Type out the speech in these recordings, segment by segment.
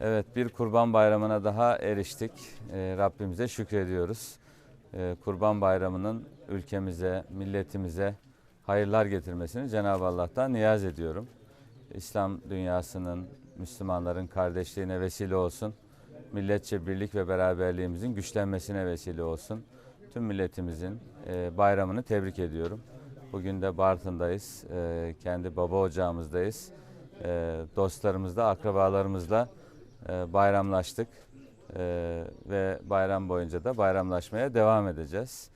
Evet bir kurban bayramına daha eriştik. Ee, Rabbimize şükrediyoruz. Ee, kurban bayramının ülkemize, milletimize hayırlar getirmesini Cenab-ı Allah'tan niyaz ediyorum. İslam dünyasının, Müslümanların kardeşliğine vesile olsun. Milletçe birlik ve beraberliğimizin güçlenmesine vesile olsun. Tüm milletimizin e, bayramını tebrik ediyorum. Bugün de Bartın'dayız. E, kendi baba ocağımızdayız. E, dostlarımızla, akrabalarımızla bayramlaştık. E, ve bayram boyunca da bayramlaşmaya devam edeceğiz.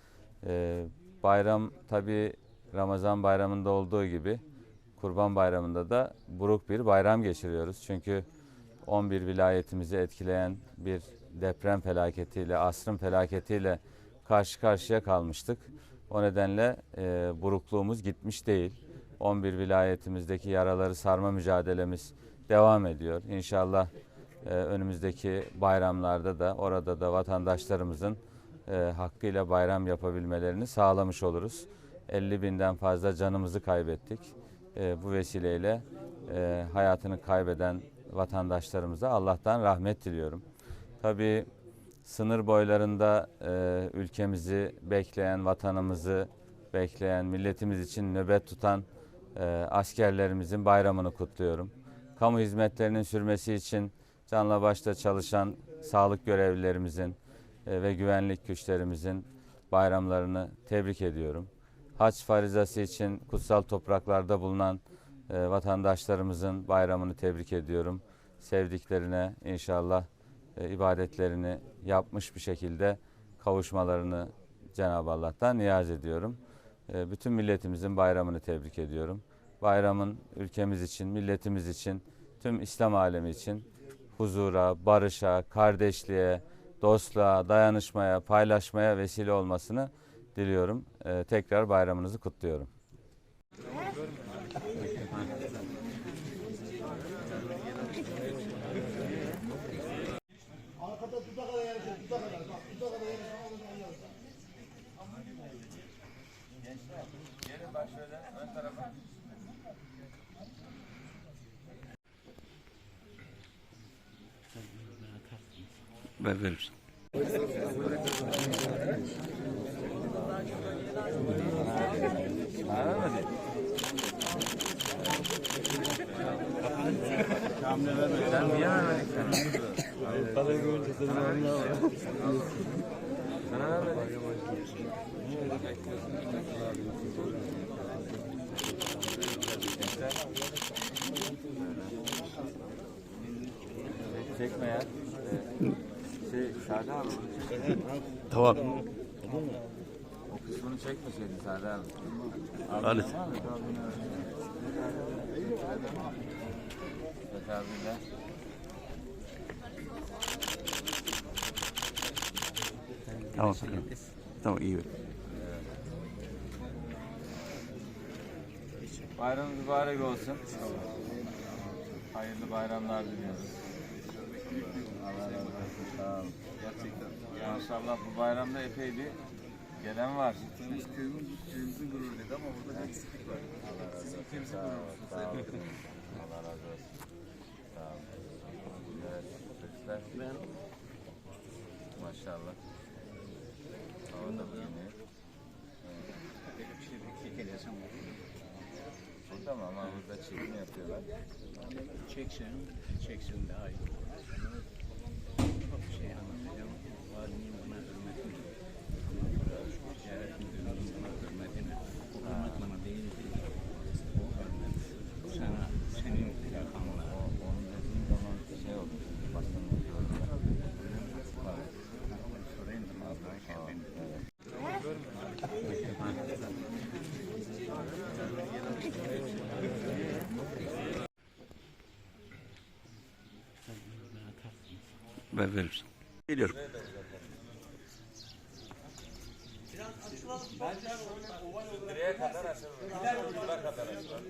E, bayram tabi Ramazan bayramında olduğu gibi Kurban Bayramı'nda da buruk bir bayram geçiriyoruz. Çünkü 11 vilayetimizi etkileyen bir deprem felaketiyle, asrın felaketiyle karşı karşıya kalmıştık. O nedenle e, burukluğumuz gitmiş değil. 11 vilayetimizdeki yaraları sarma mücadelemiz devam ediyor. İnşallah önümüzdeki bayramlarda da orada da vatandaşlarımızın e, hakkıyla bayram yapabilmelerini sağlamış oluruz. 50 binden fazla canımızı kaybettik. E, bu vesileyle e, hayatını kaybeden vatandaşlarımıza Allah'tan rahmet diliyorum. Tabii sınır boylarında e, ülkemizi bekleyen, vatanımızı bekleyen, milletimiz için nöbet tutan askerlerimizin bayramını kutluyorum. Kamu hizmetlerinin sürmesi için canla başla çalışan sağlık görevlilerimizin e, ve güvenlik güçlerimizin bayramlarını tebrik ediyorum. Haç farizası için kutsal topraklarda bulunan e, vatandaşlarımızın bayramını tebrik ediyorum. Sevdiklerine inşallah e, ibadetlerini yapmış bir şekilde kavuşmalarını Cenab-ı Allah'tan niyaz ediyorum. Bütün milletimizin bayramını tebrik ediyorum. Bayramın ülkemiz için, milletimiz için, tüm İslam alemi için huzura, barışa, kardeşliğe, dostluğa, dayanışmaya, paylaşmaya vesile olmasını diliyorum. E, tekrar bayramınızı kutluyorum. Yarışıyor. Gelin bak ön tarafa. Ben veririm. Sen niye vermedin sen? Parayı görünce senin önüne var. Sana vermedik. Çekme ya. Sade abi. Tamam. O kısmını çekmeseydin Sade abi. Halit. Abiyle. Tamam. Tamam, tamam iyi. Bayram mübarek olsun. Hayırlı bayramlar diliyoruz. Allah razı olsun. Sağ olun. Gerçekten. Maşallah bu bayramda epey bir gelen var. Biz köyümüz, köyümüzün gururuydu ama burada bir eksiklik var. Allah razı olsun. Ülkemizin Sağ olun. gururuyuz. Sağ olun. Allah razı olsun. Sağ olun. Evet, çocuklar. Ben Maşallah. Hava da şey yaşamadım. Burada mı ama burada çekim yapıyorlar. Çeksin, çeksin daha iyi. Çok şey anlatacağım. Valimin Ben veririm. Geliyorum. Direğe kadar açılır. Kadar açılır.